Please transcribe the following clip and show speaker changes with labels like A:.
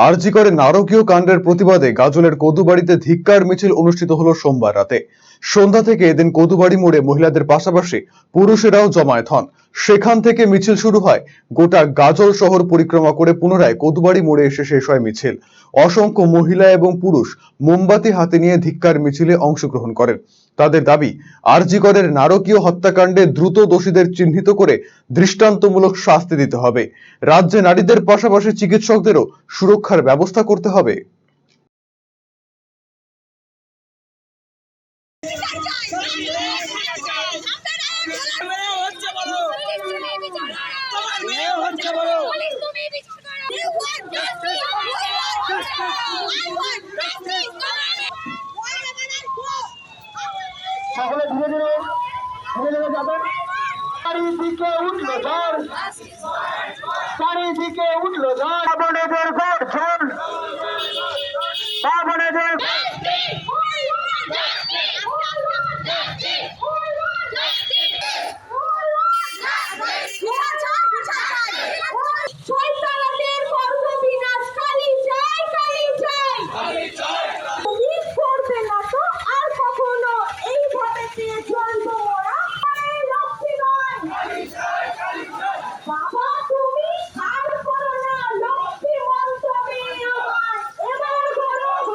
A: আরজি করে নারকীয় কাণ্ডের প্রতিবাদে গাজলের কদুবাড়িতে ধিক্কার মিছিল অনুষ্ঠিত হল সোমবার রাতে। সন্ধ্যা থেকে এদিন কদুবাড়ি মোড়ে মহিলাদের পাশাপাশি পুরুষেরাও জমায়েত হন। সেখান থেকে মিছিল শুরু হয়। গোটা গাজল শহর পরিক্রমা করে পুনরায় কদুবাড়ি মোড়ে এসে শেষ হয় মিছিল। অসংখ্য মহিলা এবং পুরুষ মোমবাতি হাতে নিয়ে ধিক্কার মিছিলে অংশগ্রহণ করেন। তাদের দাবি, আরজিকরের নারকীয় হত্যাকাণ্ডে দ্রুত দোষীদের চিহ্নিত করে দৃষ্টান্তমূলক শাস্তি দিতে হবে। রাজ্যে নারীদের পাশাপাশি চিকিৎসকদেরও সুরক্ষার ব্যবস্থা করতে হবে।
B: সকলে ধীরে ধীরে ধীরে ধীরে যাবেন চারিদিকে উঠল ঝড়। চারিদিকে উঠল ঝড়। বাবনেদের গর্জন বাবনেদের
C: Money time!